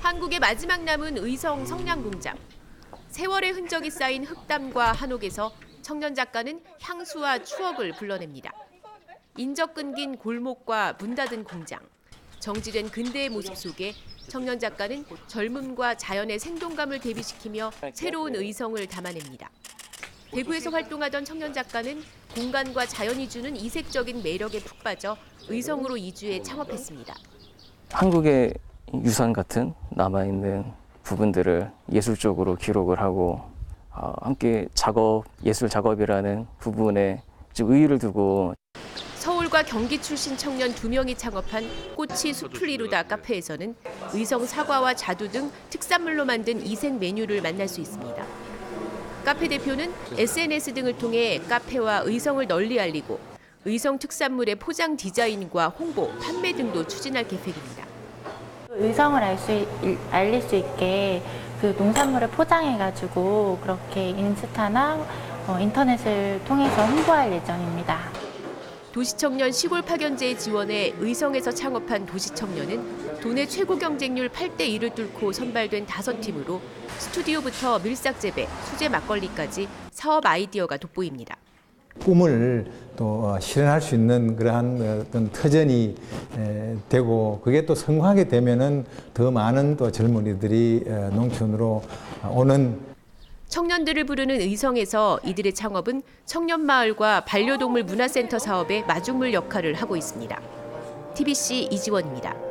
한국의 마지막 남은 의성 성냥 공장. 세월의 흔적이 쌓인 흑담과 한옥에서 청년 작가는 향수와 추억을 불러냅니다. 인적 끊긴 골목과 문 닫은 공장. 정지된 근대의 모습 속에 청년 작가는 젊음과 자연의 생동감을 대비시키며 새로운 의성을 담아냅니다. 대구에서 활동하던 청년 작가는 공간과 자연이 주는 이색적인 매력에 푹 빠져 의성으로 이주해 창업했습니다. 한국의 유산 같은 남아있는 부분들을 예술적으로 기록을 하고 어, 함께 작업, 예술 작업이라는 부분에 좀 의의를 두고 서울과 경기 출신 청년 두 명이 창업한 꽃이 숲을 이루다 카페에서는 의성 사과와 자두 등 특산물로 만든 이색 메뉴를 만날 수 있습니다. 카페 대표는 SNS 등을 통해 카페와 의성을 널리 알리고 의성 특산물의 포장 디자인과 홍보, 판매 등도 추진할 계획입니다. 의성을 알 수, 알릴 수 있게 그 농산물을 포장해가지고 그렇게 인스타나 어, 인터넷을 통해서 홍보할 예정입니다. 도시청년 시골 파견제에 지원해 의성에서 창업한 도시청년은 도내 최고 경쟁률 8대 1을 뚫고 선발된 다섯 팀으로 스튜디오부터 밀싹 재배, 수제 막걸리까지 사업 아이디어가 돋보입니다. 꿈을 또 어, 실현할 수 있는 그러한 어떤 터전이 에, 되고 그게 또 성공하게 되면은 더 많은 또 젊은이들이 어, 농촌으로 오는 청년들을 부르는 의성에서 이들의 창업은 청년마을과 반려동물 문화센터 사업의 마중물 역할을 하고 있습니다. TBC 이지원입니다.